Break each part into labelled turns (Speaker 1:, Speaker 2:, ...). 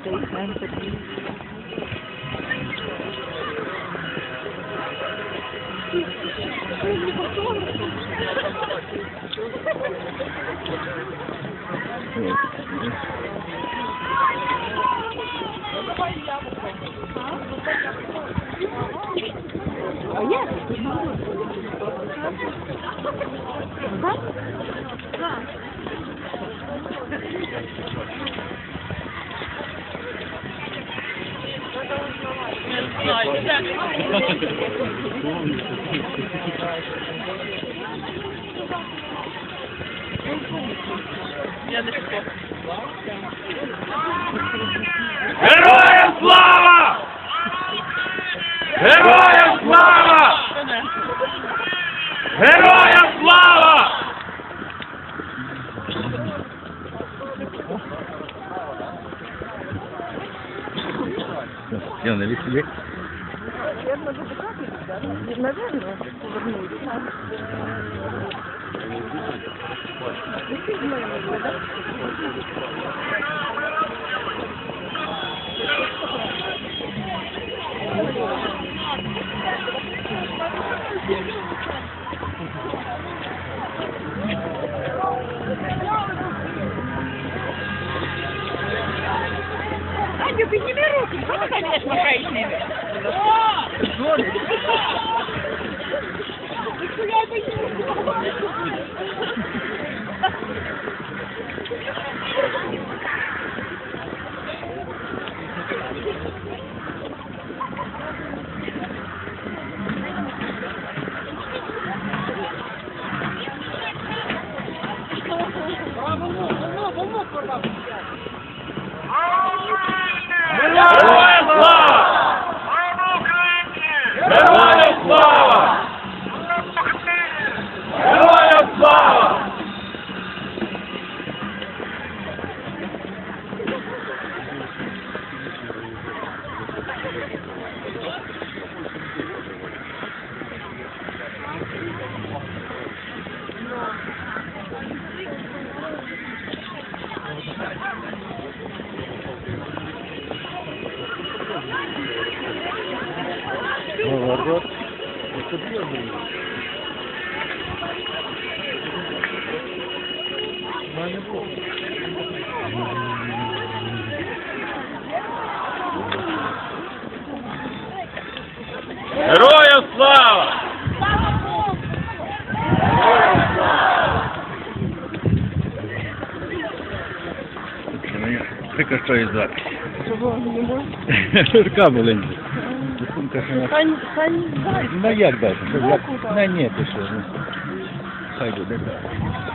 Speaker 1: стоит на интервью. А я не могу. Да? Да.
Speaker 2: Героям слава! Героям слава! Героям слава!
Speaker 3: Я на веселе.
Speaker 1: Наверное, вернусь. Аню, подними руки, что ты Dur. Bravo, bravo,
Speaker 2: bravo, bravo. Героям слава!
Speaker 3: Прекращаю запись. Рука болить. Що на... Ну як дати? Ну. На ні, ти що? ну. Хай буде так.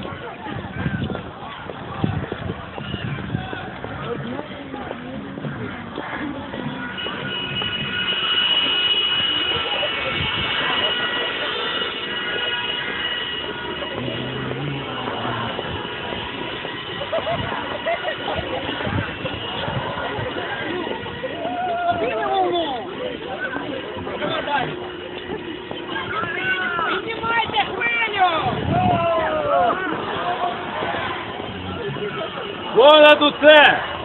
Speaker 1: Fora do
Speaker 2: trem!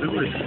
Speaker 2: Давай.